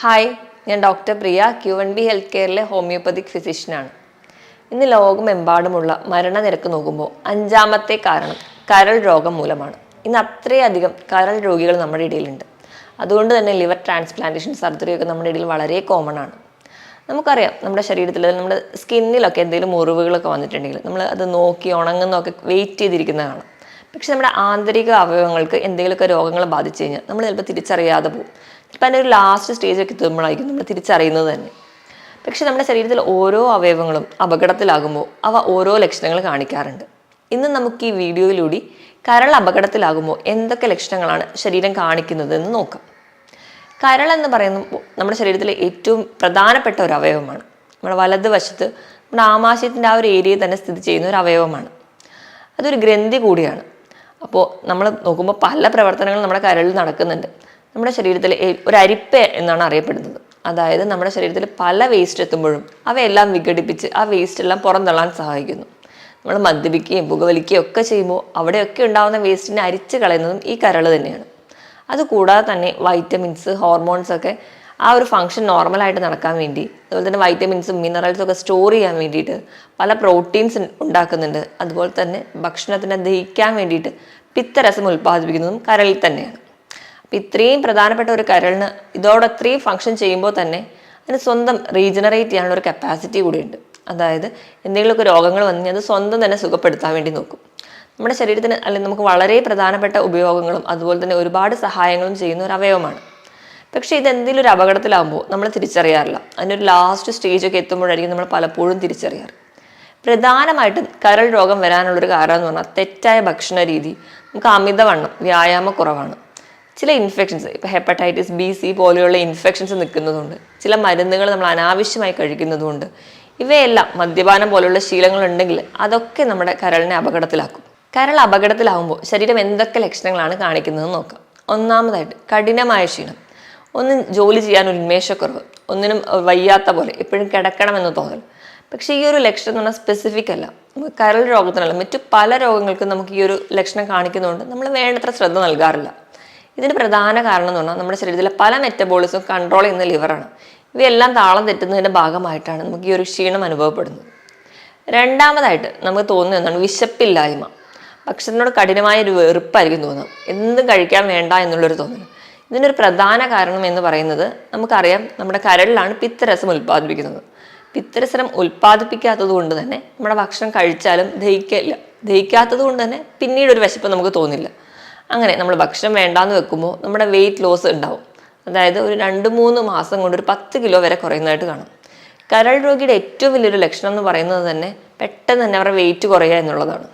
Hi ഞാൻ doctor Priya Q N B health കെയറിലെ homoeopathic ഫിസിഷ്യനാണ് ഇന്ന് ലോകമെമ്പാടുമുള്ള മരണനിരക്ക് നോക്കുമ്പോൾ അഞ്ചാമത്തെ കാരണം കരൾ രോഗം മൂലമാണ്. ഇന്ന് അത്രയധികം കരൾ രോഗികൾ നമ്മുടെ ഇടയിലുണ്ട്. അതുകൊണ്ട് തന്നെ ലിവർ ട്രാൻസ്പ്ലാന്റേഷൻ സർജറി ഒക്കെ നമ്മുടെ ഇടയിൽ വളരെ കോമൺ ആണ്. നമുക്കറിയാം നമ്മുടെ ശരീരത്തിൽ നമ്മുടെ സ്കിന്നിലൊക്കെ എന്തെങ്കിലും മുറിവുകളൊക്കെ വന്നിട്ടുണ്ടെങ്കിൽ നമ്മൾ അത് നോക്കി ഉണങ്ങുന്നൊക്കെ വെയിറ്റ് ചെയ്തിരിക്കുന്നതാണ്. പക്ഷെ നമ്മുടെ ആന്തരിക അവയവങ്ങൾക്ക് എന്തെങ്കിലുമൊക്കെ രോഗങ്ങൾ ബാധിച്ചു കഴിഞ്ഞാൽ നമ്മൾ ചിലപ്പോൾ തിരിച്ചറിയാതെ പോകും. ചിലപ്പോൾ അതിന്റെ ഒരു ലാസ്റ്റ് സ്റ്റേജൊക്കെ എത്തുമ്പോഴായിരിക്കും നമ്മൾ തിരിച്ചറിയുന്നത് തന്നെ. പക്ഷെ നമ്മുടെ ശരീരത്തിൽ ഓരോ അവയവങ്ങളും അപകടത്തിലാകുമ്പോൾ അവ ഓരോ ലക്ഷണങ്ങൾ കാണിക്കാറുണ്ട്. ഇന്ന് നമുക്ക് ഈ വീഡിയോയിലൂടെ കരൾ അപകടത്തിലാകുമ്പോൾ എന്തൊക്കെ ലക്ഷണങ്ങളാണ് ശരീരം കാണിക്കുന്നത് എന്ന് നോക്കാം. കരൾ എന്ന് പറയുന്നത് നമ്മുടെ ശരീരത്തിലെ ഏറ്റവും പ്രധാനപ്പെട്ട ഒരു അവയവമാണ്. നമ്മുടെ വലതുവശത്ത് നമ്മുടെ ആമാശയത്തിന്റെ ആ ഒരു ഏരിയയിൽ തന്നെ സ്ഥിതി ചെയ്യുന്ന ഒരു അവയവമാണ്. അതൊരു ഗ്രന്ഥി കൂടിയാണ്. അപ്പോൾ നമ്മൾ നോക്കുമ്പോൾ പല പ്രവർത്തനങ്ങളും നമ്മുടെ കരളിൽ നടക്കുന്നുണ്ട്. നമ്മുടെ ശരീരത്തിൽ ഒരു അരിപ്പ എന്നാണ് അറിയപ്പെടുന്നത്. അതായത് നമ്മുടെ ശരീരത്തിൽ പല വേസ്റ്റ് എത്തുമ്പോഴും അവയെല്ലാം വിഘടിപ്പിച്ച് ആ വേസ്റ്റ് എല്ലാം പുറന്തള്ളാൻ സഹായിക്കുന്നു. നമ്മൾ മദ്യപിക്കുകയും പുകവലിക്കുകയും ഒക്കെ ചെയ്യുമ്പോൾ അവിടെയൊക്കെ ഉണ്ടാകുന്ന വേസ്റ്റിനെ അരിച്ച് കളയുന്നതും ഈ കരൾ തന്നെയാണ്. അതുകൂടാതെ തന്നെ വൈറ്റമിൻസ് ഹോർമോൺസ് ഒക്കെ ആ ഒരു ഫങ്ഷൻ നോർമലായിട്ട് നടക്കാൻ വേണ്ടി അതുപോലെ തന്നെ വൈറ്റമിൻസും മിനറൽസും ഒക്കെ സ്റ്റോർ ചെയ്യാൻ വേണ്ടിയിട്ട് പല പ്രോട്ടീൻസ് ഉണ്ടാക്കുന്നുണ്ട്. അതുപോലെ തന്നെ ഭക്ഷണത്തിനെ ദഹിക്കാൻ വേണ്ടിയിട്ട് പിത്തരസം ഉൽപ്പാദിപ്പിക്കുന്നതും കരളിൽ തന്നെയാണ്. അപ്പം ഇത്രയും പ്രധാനപ്പെട്ട ഒരു കരളിന് ഇതോടെ ഇത്രയും ഫങ്ഷൻ ചെയ്യുമ്പോൾ തന്നെ അതിന് സ്വന്തം റീജനറേറ്റ് ചെയ്യാനുള്ള ഒരു കപ്പാസിറ്റി കൂടിയുണ്ട്. അതായത് എന്തെങ്കിലുമൊക്കെ രോഗങ്ങൾ വന്നു അത് സ്വന്തം തന്നെ സുഖപ്പെടുത്താൻ വേണ്ടി നോക്കും. നമ്മുടെ ശരീരത്തിന് അല്ലെങ്കിൽ നമുക്ക് വളരെ പ്രധാനപ്പെട്ട ഉപയോഗങ്ങളും അതുപോലെ തന്നെ ഒരുപാട് സഹായങ്ങളും ചെയ്യുന്ന ഒരു അവയവമാണ്. പക്ഷേ ഇത് എന്തെങ്കിലും ഒരു അപകടത്തിലാകുമ്പോൾ നമ്മൾ തിരിച്ചറിയാറില്ല. അതിനൊരു ലാസ്റ്റ് സ്റ്റേജൊക്കെ എത്തുമ്പോഴായിരിക്കും നമ്മൾ പലപ്പോഴും തിരിച്ചറിയാറ്. പ്രധാനമായിട്ടും കരൾ രോഗം വരാനുള്ളൊരു കാരണം എന്ന് പറഞ്ഞാൽ തെറ്റായ ഭക്ഷണ രീതി നമുക്ക് അമിതവണ്ണം വ്യായാമക്കുറവാണ്. ചില ഇൻഫെക്ഷൻസ് ഇപ്പോൾ ഹെപ്പറ്റൈറ്റിസ് ബി സി പോലെയുള്ള ഇൻഫെക്ഷൻസ് നിൽക്കുന്നതുകൊണ്ട് ചില മരുന്നുകൾ നമ്മൾ അനാവശ്യമായി കഴിക്കുന്നതുകൊണ്ട് ഇവയെല്ലാം മദ്യപാനം പോലെയുള്ള ശീലങ്ങൾ ഉണ്ടെങ്കിൽ അതൊക്കെ നമ്മുടെ കരളിനെ അപകടത്തിലാക്കും. കരൾ അപകടത്തിലാവുമ്പോൾ ശരീരം എന്തൊക്കെ ലക്ഷണങ്ങളാണ് കാണിക്കുന്നതെന്ന് നോക്കാം. ഒന്നാമതായിട്ട് കഠിനമായ ക്ഷീണം. ഒന്നും ജോലി ചെയ്യാൻ ഉന്മേഷക്കുറവ്. ഒന്നിനും വയ്യാത്ത പോലെ എപ്പോഴും കിടക്കണമെന്ന് തോന്നൽ. പക്ഷേ ഈ ഒരു ലക്ഷണം എന്ന് പറഞ്ഞാൽ സ്പെസിഫിക് അല്ല. കരൾ രോഗത്തിനല്ല മറ്റു പല രോഗങ്ങൾക്കും നമുക്ക് ഈ ഒരു ലക്ഷണം കാണിക്കുന്നതുകൊണ്ട് നമ്മൾ വേണ്ടത്ര ശ്രദ്ധ നൽകാറില്ല. ഇതിന് പ്രധാന കാരണം എന്ന് പറഞ്ഞാൽ നമ്മുടെ ശരീരത്തിലെ പല മെറ്റബോളിസും കൺട്രോൾ ചെയ്യുന്ന ലിവറാണ് ഇവയെല്ലാം താളം തെറ്റുന്നതിന്റെ ഭാഗമായിട്ടാണ് നമുക്ക് ഈ ഒരു ക്ഷീണം അനുഭവപ്പെടുന്നത്. രണ്ടാമതായിട്ട് നമുക്ക് തോന്നുന്ന ഒന്നാണ് വിശപ്പില്ലായ്മ. ഭക്ഷണത്തിനോട് കഠിനമായ ഒരു വെറുപ്പായിരിക്കും തോന്നുന്നത്. എന്തും കഴിക്കാൻ വേണ്ട എന്നുള്ളൊരു തോന്നൽ ഇതിനൊരു പ്രധാന കാരണം എന്ന് പറയുന്നത് നമുക്കറിയാം നമ്മുടെ കരളിലാണ് പിത്തരസം ഉൽപ്പാദിപ്പിക്കുന്നത്. പിത്തരസം ഉൽപ്പാദിപ്പിക്കാത്തത് കൊണ്ട് തന്നെ നമ്മുടെ ഭക്ഷണം കഴിച്ചാലും ദഹിക്കില്ല. ദഹിക്കാത്തത് കൊണ്ട് തന്നെ പിന്നീട് ഒരു വിശപ്പ് നമുക്ക് തോന്നില്ല. അങ്ങനെ നമ്മൾ ഭക്ഷണം വേണ്ടാന്ന് വെക്കുമ്പോൾ നമ്മുടെ വെയിറ്റ് ലോസ് ഉണ്ടാവും. അതായത് ഒരു രണ്ട് മൂന്ന് മാസം കൊണ്ട് ഒരു പത്ത് കിലോ വരെ കുറയുന്നതായിട്ട് കാണും. കരൾ രോഗിയുടെ ഏറ്റവും വലിയൊരു ലക്ഷണം എന്ന് പറയുന്നത് തന്നെ പെട്ടെന്ന് തന്നെ അവരുടെ വെയിറ്റ് കുറയുക എന്നുള്ളതാണ്.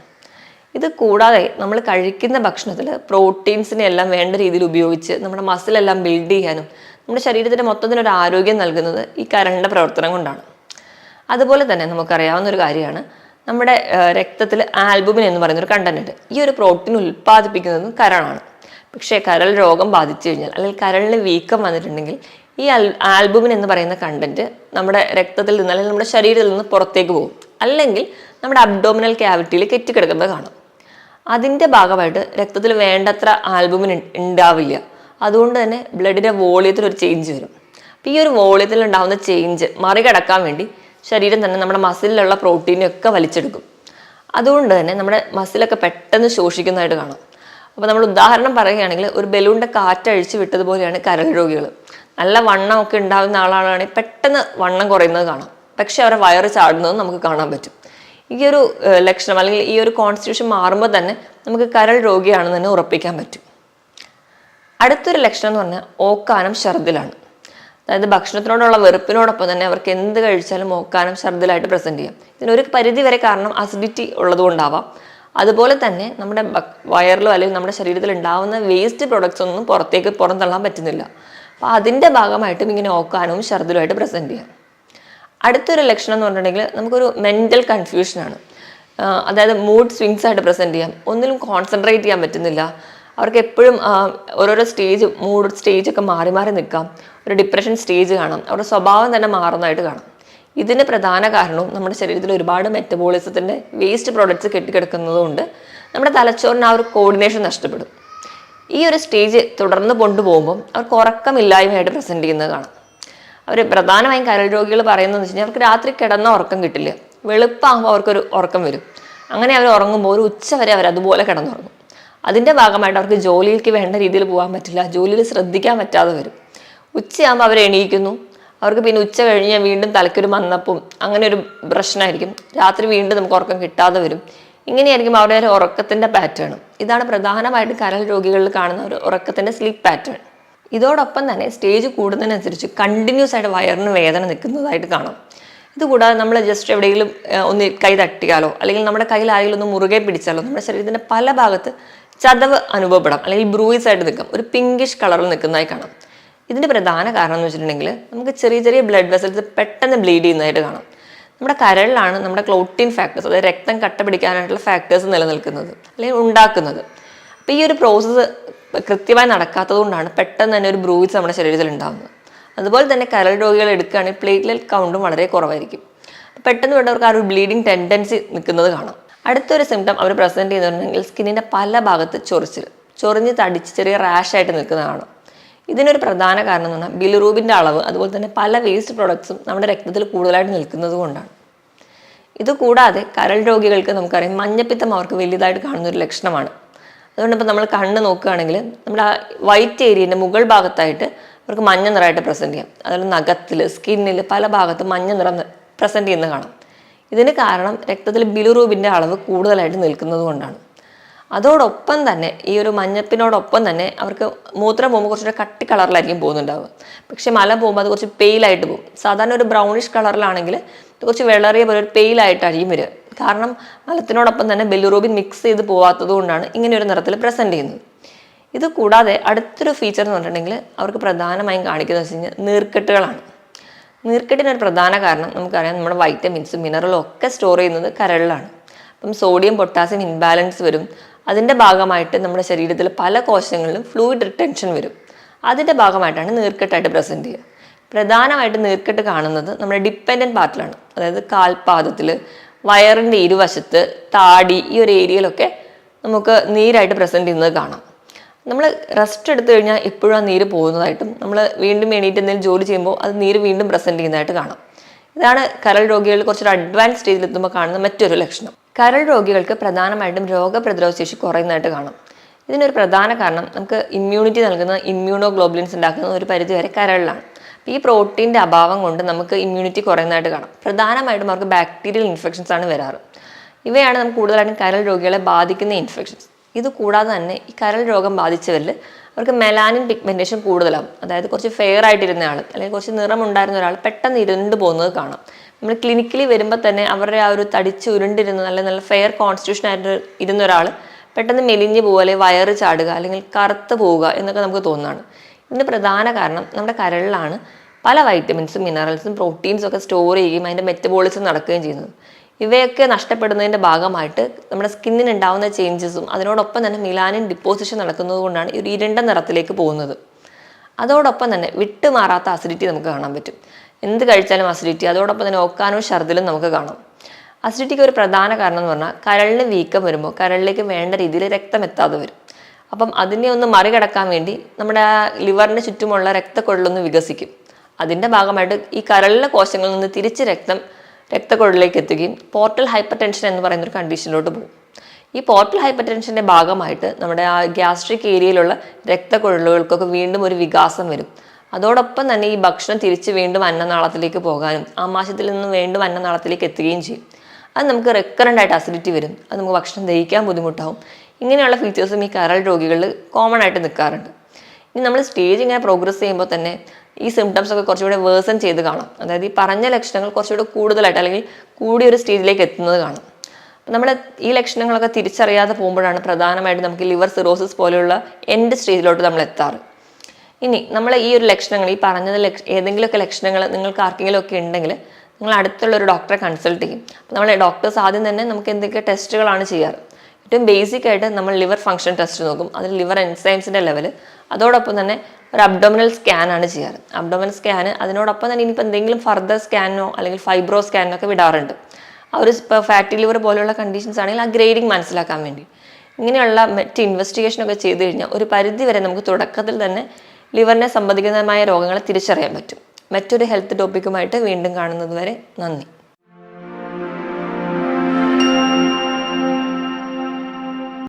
ഇത് കൂടാതെ നമ്മൾ കഴിക്കുന്ന ഭക്ഷണത്തിൽ പ്രോട്ടീൻസിനെ എല്ലാം വേണ്ട രീതിയിൽ ഉപയോഗിച്ച് നമ്മുടെ മസിലെല്ലാം ബിൽഡ് ചെയ്യാനും നമ്മുടെ ശരീരത്തിന്റെ മൊത്തത്തിനൊരു ആരോഗ്യം നൽകുന്നത് ഈ കരളിന്റെ പ്രവർത്തനം കൊണ്ടാണ്. അതുപോലെ തന്നെ നമുക്കറിയാവുന്ന ഒരു കാര്യമാണ് നമ്മുടെ രക്തത്തിൽ ആൽബുമിൻ എന്ന് പറയുന്ന ഒരു കണ്ടന്റ് ഉണ്ട്. ഈ ഒരു പ്രോട്ടീൻ ഉൽപ്പാദിപ്പിക്കുന്നത് കരളാണ്. പക്ഷേ കരൾ രോഗം ബാധിച്ചു കഴിഞ്ഞാൽ അല്ലെങ്കിൽ കരളിന് വീക്കം വന്നിട്ടുണ്ടെങ്കിൽ ഈ ആൽബുമിൻ എന്ന് പറയുന്ന കണ്ടന്റ് നമ്മുടെ രക്തത്തിൽ നിന്ന് അല്ലെങ്കിൽ നമ്മുടെ ശരീരത്തിൽ നിന്ന് പുറത്തേക്ക് പോകും. അല്ലെങ്കിൽ നമ്മുടെ അബ്ഡോമിനൽ ക്യാവിറ്റിയിൽ കെട്ടിക്കിടക്കുന്നത് കാണും. അതിന്റെ ഭാഗമായിട്ട് രക്തത്തിൽ വേണ്ടത്ര ആൽബുമിൻ ഉണ്ടാവില്ല. അതുകൊണ്ട് തന്നെ ബ്ലഡിന്റെ വോളിയത്തിൽ ഒരു ചേഞ്ച് വരും. അപ്പോൾ ഈ ഒരു വോളിയത്തിൽ ഉണ്ടാകുന്ന ചേഞ്ച് മറികടക്കാൻ വേണ്ടി ശരീരം തന്നെ നമ്മുടെ മസിലിലുള്ള പ്രോട്ടീനൊക്കെ വലിച്ചെടുക്കും. അതുകൊണ്ട് തന്നെ നമ്മുടെ മസിലൊക്കെ പെട്ടെന്ന് ശോഷിക്കുന്നതായിട്ട് കാണാം. അപ്പോൾ നമ്മൾ ഉദാഹരണം പറയുകയാണെങ്കിൽ ഒരു ബലൂണിന്റെ കാറ്റഴിച്ച് വിട്ടതുപോലെയാണ് കരൾ രോഗികൾ. നല്ല വണ്ണമൊക്കെ ഉണ്ടാകുന്ന ആളാണെങ്കിൽ പെട്ടെന്ന് വണ്ണം കുറയുന്നത് കാണാം. പക്ഷേ അവരെ വയറ് ചാടുന്നതും നമുക്ക് കാണാൻ പറ്റും. ഈ ഒരു ലക്ഷണം അല്ലെങ്കിൽ ഈ ഒരു കോൺസ്റ്റിറ്റ്യൂഷൻ മാറുമ്പോൾ തന്നെ നമുക്ക് കരൾ രോഗിയാണെന്ന് തന്നെ ഉറപ്പിക്കാൻ പറ്റും. അടുത്തൊരു ലക്ഷണം എന്ന് പറഞ്ഞാൽ ഓക്കാനം ഛർദിലാണ് അതായത് ഭക്ഷണത്തിനോടുള്ള വെറുപ്പിനോടൊപ്പം തന്നെ അവർക്ക് എന്ത് കഴിച്ചാലും ഓക്കാനം ശർദിലായിട്ട് പ്രസന്റ് ചെയ്യാം. ഇതിനൊരു പരിധി വരെ കാരണം അസിഡിറ്റി ഉള്ളതുകൊണ്ടാവാം. അതുപോലെ തന്നെ നമ്മുടെ വയറിലോ അല്ലെങ്കിൽ നമ്മുടെ ശരീരത്തിൽ ഉണ്ടാവുന്ന വേസ്റ്റ് പ്രൊഡക്ട്സ് ഒന്നും പുറത്തേക്ക് പുറന്തള്ളാൻ പറ്റുന്നില്ല. അപ്പോൾ അതിന്റെ ഭാഗമായിട്ടും ഇങ്ങനെ ഓക്കാനവും ഛർദിലുമായിട്ട് പ്രസന്റ് ചെയ്യാം. അടുത്തൊരു ലക്ഷണം എന്ന് പറഞ്ഞിട്ടുണ്ടെങ്കിൽ നമുക്കൊരു മെന്റൽ കൺഫ്യൂഷനാണ് അതായത് മൂഡ് സ്വിങ്സ് ആയിട്ട് പ്രസന്റ് ചെയ്യാം. ഒന്നിലും കോൺസെൻട്രേറ്റ് ചെയ്യാൻ പറ്റുന്നില്ല. അവർക്ക് എപ്പോഴും ഓരോരോ സ്റ്റേജ് മൂഡ് സ്റ്റേജ് ഒക്കെ മാറി മാറി നിൽക്കാം. ഒരു ഡിപ്രഷൻ സ്റ്റേജ് കാണാം. അവരുടെ സ്വഭാവം തന്നെ മാറുന്നതായിട്ട് കാണാം. ഇതിന് പ്രധാന കാരണവും നമ്മുടെ ശരീരത്തിൽ ഒരുപാട് മെറ്റബോളിസത്തിന്റെ വേസ്റ്റ് പ്രോഡക്ട്സ് കെട്ടിക്കിടക്കുന്നതുകൊണ്ട് നമ്മുടെ തലച്ചോറിന് ആ ഒരു കോർഡിനേഷൻ നഷ്ടപ്പെടും. ഈ ഒരു സ്റ്റേജ് തുടർന്ന് കൊണ്ടുപോകുമ്പോൾ അവർക്ക് ഉറക്കമില്ലായ്മയായിട്ട് പ്രസന്റ് ചെയ്യുന്നത് കാണാം. അവർ പ്രധാനമായും കരൾ രോഗികൾ പറയുന്നതെന്ന് വെച്ച് കഴിഞ്ഞാൽ അവർക്ക് രാത്രി കിടന്ന ഉറക്കം കിട്ടില്ല. വെളുപ്പാകുമ്പോൾ അവർക്കൊരു ഉറക്കം വരും. അങ്ങനെ അവർ ഉറങ്ങുമ്പോൾ ഒരു ഉച്ച വരെ അവർ അതുപോലെ കിടന്നുറങ്ങും. അതിന്റെ ഭാഗമായിട്ട് അവർക്ക് ജോലിയിലേക്ക് വേണ്ട രീതിയിൽ പോകാൻ പറ്റില്ല. ജോലിയിൽ ശ്രദ്ധിക്കാൻ പറ്റാതെ വരും. ഉച്ചയാകുമ്പോൾ അവർ എണീക്കുന്നു. അവർക്ക് പിന്നെ ഉച്ച കഴിഞ്ഞ് വീണ്ടും തലയ്ക്കൊരു മന്നപ്പും അങ്ങനെ ഒരു പ്രശ്നമായിരിക്കും രാത്രി വീണ്ടും നമുക്ക് ഉറക്കം കിട്ടാതെ വരും. ഇങ്ങനെയായിരിക്കും അവരുടെ ഉറക്കത്തിന്റെ പാറ്റേൺ ഇതാണ് പ്രധാനമായിട്ടും കരൾ രോഗികളിൽ കാണുന്ന ഒരു ഉറക്കത്തിന്റെ സ്ലീപ്പ് പാറ്റേൺ ഇതോടൊപ്പം തന്നെ സ്റ്റേജ് കൂടുന്നതിനനുസരിച്ച് കണ്ടിന്യൂസ് ആയിട്ട് വയറിന് വേദന നിൽക്കുന്നതായിട്ട് കാണാം. ഇതുകൂടാതെ നമ്മൾ ജസ്റ്റ് എവിടെയെങ്കിലും ഒന്ന് കൈ തട്ടിയാലോ അല്ലെങ്കിൽ നമ്മുടെ കയ്യിൽ ആരെങ്കിലും ഒന്ന് മുറുകെ പിടിച്ചാലോ നമ്മുടെ ശരീരത്തിന്റെ പല ഭാഗത്ത് ചതവ് അനുഭവപ്പെടാം. അല്ലെങ്കിൽ ബ്രൂയിസ് ആയിട്ട് നിൽക്കാം. ഒരു പിങ്കിഷ് കളറിൽ നിൽക്കുന്നതായി കാണാം. ഇതിന്റെ പ്രധാന കാരണം എന്ന് വെച്ചിട്ടുണ്ടെങ്കിൽ നമുക്ക് ചെറിയ ചെറിയ ബ്ലഡ് വെസൽസ് പെട്ടെന്ന് ബ്ലീഡ് ചെയ്യുന്നതായിട്ട് കാണാം. നമ്മുടെ കരളിലാണ് നമ്മുടെ ക്ലോട്ടീൻ ഫാക്ടേഴ്സ് അതായത് രക്തം കട്ട പിടിക്കാനായിട്ടുള്ള ഫാക്ടേഴ്സ് നിലനിൽക്കുന്നത് അല്ലെങ്കിൽ ഉണ്ടാക്കുന്നത്. അപ്പോൾ ഈ ഒരു പ്രോസസ്സ് കൃത്യമായി നടക്കാത്തത് കൊണ്ടാണ് പെട്ടെന്ന് തന്നെ ഒരു ബ്രൂയിസ് നമ്മുടെ ശരീരത്തിൽ ഉണ്ടാകുന്നത് അതുപോലെ തന്നെ കരൾ രോഗികൾ എടുക്കുകയാണെങ്കിൽ പ്ലേറ്റ്ലെറ്റ് കൗണ്ടും വളരെ കുറവായിരിക്കും. പെട്ടെന്ന് വേണ്ടവർക്ക് ആ ഒരു ബ്ലീഡിങ് ടെൻഡൻസി നിൽക്കുന്നത് കാണാം. അടുത്തൊരു സിംറ്റം അവർ പ്രസന്റ് ചെയ്യുന്നുണ്ടെങ്കിൽ സ്കിന്നിന്റെ പല ഭാഗത്ത് ചൊറിച്ചിൽ ചൊറിഞ്ഞ് തടിച്ച് ചെറിയ റാഷായിട്ട് നിൽക്കുന്നതാണ്. ഇതിനൊരു പ്രധാന കാരണം എന്ന് പറഞ്ഞാൽ ബിലിറൂബിന്റെ അളവ് അതുപോലെ തന്നെ പല വേസ്റ്റ് പ്രോഡക്ട്സും നമ്മുടെ രക്തത്തിൽ കൂടുതലായിട്ട് നിൽക്കുന്നത് കൊണ്ടാണ്. ഇത് കൂടാതെ കരൾ രോഗികൾക്ക് നമുക്കറിയാം മഞ്ഞപ്പിത്തം അവർക്ക് വലിയതായിട്ട് കാണുന്ന ഒരു ലക്ഷണമാണ്. അതുകൊണ്ട് ഇപ്പോൾ നമ്മൾ കണ്ണ് നോക്കുകയാണെങ്കിൽ നമ്മുടെ ആ വൈറ്റ് ഏരിയന്റെ മുകൾ ഭാഗത്തായിട്ട് അവർക്ക് മഞ്ഞ നിറമായിട്ട് പ്രസന്റ് ചെയ്യാം. അതുപോലെ നഖത്തിൽ സ്കിന്നിൽ പല ഭാഗത്തും മഞ്ഞ നിറം പ്രസന്റ് ചെയ്യുന്നത് കാണാം. ഇതിന് കാരണം രക്തത്തിൽ ബിലുറൂബിന്റെ അളവ് കൂടുതലായിട്ട് നിൽക്കുന്നത് കൊണ്ടാണ്. അതോടൊപ്പം തന്നെ ഈ ഒരു മഞ്ഞപ്പിനോടൊപ്പം തന്നെ അവർക്ക് മൂത്രം പോകുമ്പോൾ കുറച്ചുകൂടെ കട്ടി കളറിലായിരിക്കും പോകുന്നുണ്ടാവുക. പക്ഷെ മല പോകുമ്പോൾ അത് കുറച്ച് പെയിലായിട്ട് പോകും. സാധാരണ ഒരു ബ്രൗണിഷ് കളറിലാണെങ്കിൽ കുറച്ച് വെള്ളറിയ പോലെ ഒരു പെയിലായിട്ടായിരിക്കും വരിക. കാരണം മലത്തിനോടൊപ്പം തന്നെ ബെല്ലുറോബിൻ മിക്സ് ചെയ്ത് പോവാത്തത് കൊണ്ടാണ് ഇങ്ങനെ ഒരു നിറത്തിൽ പ്രസന്റ് ചെയ്യുന്നത്. ഇത് കൂടാതെ അടുത്തൊരു ഫീച്ചർ എന്ന് പറഞ്ഞിട്ടുണ്ടെങ്കിൽ അവർക്ക് പ്രധാനമായും കാണിക്കുന്നത് വെച്ച് കഴിഞ്ഞാൽ നീർക്കെട്ടുകളാണ്. നീർക്കെട്ടിന് ഒരു പ്രധാന കാരണം നമുക്കറിയാം നമ്മുടെ വൈറ്റമിൻസും മിനറലും ഒക്കെ സ്റ്റോർ ചെയ്യുന്നത് കരളിലാണ്. അപ്പം സോഡിയം പൊട്ടാസ്യം ഇൻബാലൻസ് വരും. അതിന്റെ ഭാഗമായിട്ട് നമ്മുടെ ശരീരത്തിൽ പല കോശങ്ങളിലും ഫ്ലൂയിഡ് റിട്ടൻഷൻ വരും. അതിന്റെ ഭാഗമായിട്ടാണ് നീർക്കെട്ടായിട്ട് പ്രസന്റ് ചെയ്യുക. പ്രധാനമായിട്ട് നീർക്കെട്ട് കാണുന്നത് നമ്മുടെ ഡിപ്പെൻഡന്റ് പാർട്ടിലാണ് അതായത് കാൽപാദത്തിൽ വയറിന്റെ ഇരുവശത്ത് താടി ഈ ഒരു ഏരിയയിലൊക്കെ നമുക്ക് നീരായിട്ട് പ്രസന്റ് ചെയ്യുന്നത് കാണാം. നമ്മൾ റെസ്റ്റ് എടുത്തു കഴിഞ്ഞാൽ എപ്പോഴും ആ നീര് പോകുന്നതായിട്ടും നമ്മൾ വീണ്ടും എണീറ്റ് എന്തെങ്കിലും ജോലി ചെയ്യുമ്പോൾ അത് നീര് വീണ്ടും പ്രസന്റ് ചെയ്യുന്നതായിട്ട് കാണാം. ഇതാണ് കരൾ രോഗികൾ കുറച്ചൊരു അഡ്വാൻസ് സ്റ്റേജിൽ എത്തുമ്പോൾ കാണുന്ന മറ്റൊരു ലക്ഷണം. കരൾ രോഗികൾക്ക് പ്രധാനമായിട്ടും രോഗപ്രതിരോധ ശേഷി കുറയുന്നതായിട്ട് കാണാം. ഇതിനൊരു പ്രധാന കാരണം നമുക്ക് ഇമ്മ്യൂണിറ്റി നൽകുന്ന ഇമ്മ്യൂണോ ഗ്ലോബുലിൻസ് ഉണ്ടാക്കുന്ന ഒരു പരിധിവരെ കരളിലാണ്. ഈ പ്രോട്ടീന്റെ അഭാവം കൊണ്ട് നമുക്ക് ഇമ്മ്യൂണിറ്റി കുറയുന്നതായിട്ട് കാണാം. പ്രധാനമായിട്ടും അവർക്ക് ബാക്ടീരിയൽ ഇൻഫെക്ഷൻസ് ആണ് വരാറ്. ഇവയാണ് നമുക്ക് കൂടുതലായിട്ടും കരൾ രോഗികളെ ബാധിക്കുന്ന ഇൻഫെക്ഷൻസ് ഇത് കൂടാതെ തന്നെ ഈ കരൾ രോഗം ബാധിച്ചവരിൽ അവർക്ക് മെലാനിൻ പിഗ്മെന്റേഷൻ കൂടുതലാകും അതായത് കുറച്ച് ഫെയർ ആയിട്ടിരുന്ന ആൾ അല്ലെങ്കിൽ കുറച്ച് നിറമുണ്ടായിരുന്ന ഒരാൾ പെട്ടെന്ന് ഇരുണ്ട് പോകുന്നത് കാണാം. നമ്മൾ ക്ലിനിക്കലി വരുമ്പോൾ തന്നെ അവരുടെ ആ ഒരു തടിച്ച് ഉരുണ്ടിരുന്ന നല്ല നല്ല ഫെയർ കോൺസ്റ്റിറ്റ്യൂഷൻ ആയിട്ട് ഇരുന്ന ഒരാൾ പെട്ടെന്ന് മെലിഞ്ഞ് പോവുക അല്ലെങ്കിൽ വയറ് ചാടുക അല്ലെങ്കിൽ കറുത്ത് പോവുക എന്നൊക്കെ നമുക്ക് തോന്നുന്നതാണ്. ഇതിന് പ്രധാന കാരണം നമ്മുടെ കരളിലാണ് പല വൈറ്റമിൻസും മിനറൽസും പ്രോട്ടീൻസും ഒക്കെ സ്റ്റോർ ചെയ്യുകയും അതിന്റെ മെറ്റബോളിസം നടക്കുകയും ചെയ്യുന്നത്. ഇവയൊക്കെ നഷ്ടപ്പെടുന്നതിന്റെ ഭാഗമായിട്ട് നമ്മുടെ സ്കിന്നിന് ഉണ്ടാകുന്ന ചേഞ്ചസും അതിനോടൊപ്പം തന്നെ മിലാനിൻ ഡിപ്പോസിഷൻ നടക്കുന്നത് കൊണ്ടാണ് ഒരു ഇരുണ്ട നിറത്തിലേക്ക് പോകുന്നത്. അതോടൊപ്പം തന്നെ വിട്ടുമാറാത്ത അസിഡിറ്റി നമുക്ക് കാണാൻ പറ്റും. എന്ത് കഴിച്ചാലും അസിഡിറ്റി അതോടൊപ്പം തന്നെ ഓക്കാനും ഛർദിലും നമുക്ക് കാണാം. അസിഡിറ്റിക്ക് ഒരു പ്രധാന കാരണം എന്ന് പറഞ്ഞാൽ കരളിന് വീക്കം വരുമ്പോൾ കരളിലേക്ക് വേണ്ട രീതിയിൽ രക്തം എത്താതെ വരും. അപ്പം അതിനെ ഒന്ന് മറികടക്കാൻ വേണ്ടി നമ്മുടെ ലിവറിന് ചുറ്റുമുള്ള രക്തക്കൊള്ളൊന്ന് വികസിക്കും. അതിന്റെ ഭാഗമായിട്ട് ഈ കരളിലെ കോശങ്ങളിൽ നിന്ന് തിരിച്ച് രക്തം രക്തക്കൊഴലിലേക്ക് എത്തുകയും പോർട്ടൽ ഹൈപ്പർ ടെൻഷൻ എന്ന് പറയുന്ന ഒരു കണ്ടീഷനിലോട്ട് പോകും. ഈ പോർട്ടൽ ഹൈപ്പർ ടെൻഷന്റെ ഭാഗമായിട്ട് നമ്മുടെ ആ ഗ്യാസ്ട്രിക് ഏരിയയിലുള്ള രക്തക്കൊഴലുകൾക്കൊക്കെ വീണ്ടും ഒരു വികാസം വരും. അതോടൊപ്പം തന്നെ ഈ ഭക്ഷണം തിരിച്ച് വീണ്ടും അന്നനാളത്തിലേക്ക് പോകാനും ആമാശയത്തിൽ നിന്ന് വീണ്ടും അന്നനാളത്തിലേക്ക് എത്തുകയും ചെയ്യും. അത് നമുക്ക് റെക്കറന്റ് ആയിട്ട് അസിഡിറ്റി വരും. അത് നമുക്ക് ഭക്ഷണം ദഹിക്കാൻ ബുദ്ധിമുട്ടാവും. ഇങ്ങനെയുള്ള ഫീച്ചേഴ്സും ഈ കരൾ രോഗികളിൽ കോമൺ ആയിട്ട് നിൽക്കാറുണ്ട് ഇനി നമ്മൾ സ്റ്റേജ് ഇങ്ങനെ പ്രോഗ്രസ് ചെയ്യുമ്പോൾ തന്നെ ഈ സിംറ്റംസ് ഒക്കെ കുറച്ചുകൂടെ വേഴ്സൺ ചെയ്ത് കാണാം. അതായത് ഈ പറഞ്ഞ ലക്ഷണങ്ങൾ കുറച്ചുകൂടെ കൂടുതലായിട്ട് അല്ലെങ്കിൽ കൂടിയ ഒരു സ്റ്റേജിലേക്ക് എത്തുന്നത് കാണാം. നമ്മൾ ഈ ലക്ഷണങ്ങളൊക്കെ തിരിച്ചറിയാതെ പോകുമ്പോഴാണ് പ്രധാനമായിട്ട് നമുക്ക് ലിവർ സിറോസിസ് പോലെയുള്ള എൻഡ് സ്റ്റേജിലോട്ട് നമ്മൾ എത്താറ്. ഇനി നമ്മൾ ഈ ഒരു ലക്ഷണങ്ങൾ ഈ പറഞ്ഞത് ഏതെങ്കിലുമൊക്കെ ലക്ഷണങ്ങൾ നിങ്ങൾക്ക് ആർക്കെങ്കിലും ഒക്കെ ഉണ്ടെങ്കിൽ നിങ്ങൾ അടുത്തുള്ള ഒരു ഡോക്ടറെ കൺസൾട്ട് ചെയ്യും. അപ്പോൾ നമ്മൾ ഡോക്ടേഴ്സ് ആദ്യം തന്നെ നമുക്ക് എന്തൊക്കെ ടെസ്റ്റുകളാണ് ചെയ്യാറ്? ഏറ്റവും ബേസിക് ആയിട്ട് നമ്മൾ ലിവർ ഫംഗ്ഷൻ ടെസ്റ്റ് നോക്കും. അതിൽ ലിവർ എൻസൈംസിന്റെ ലെവൽ അതോടൊപ്പം തന്നെ ഒരു അബ്ഡോമിനൽ സ്കാനാണ് ചെയ്യാറ്. അബ്ഡോമിനൽ സ്കാൻ അതിനോടൊപ്പം തന്നെ ഇനിയിപ്പോൾ എന്തെങ്കിലും ഫർദർ സ്കാനോ അല്ലെങ്കിൽ ഫൈബ്രോ സ്കാനോ ഒക്കെ വിടാറുണ്ട്. ആ ഒരു ഇപ്പോൾ ഫാറ്റി ലിവർ പോലെയുള്ള കണ്ടീഷൻസ് ആണെങ്കിൽ ആ ഗ്രേഡിങ് മനസ്സിലാക്കാൻ വേണ്ടി. ഇങ്ങനെയുള്ള മറ്റ് ഇൻവെസ്റ്റിഗേഷൻ ഒക്കെ ചെയ്ത് കഴിഞ്ഞാൽ ഒരു പരിധി വരെ നമുക്ക് തുടക്കത്തിൽ തന്നെ ലിവറിനെ സംബന്ധിക്കുന്നതുമായ രോഗങ്ങളെ തിരിച്ചറിയാൻ പറ്റും. മറ്റൊരു ഹെൽത്ത് ടോപ്പിക്കുമായിട്ട് വീണ്ടും കാണുന്നത് വരെ നന്ദി.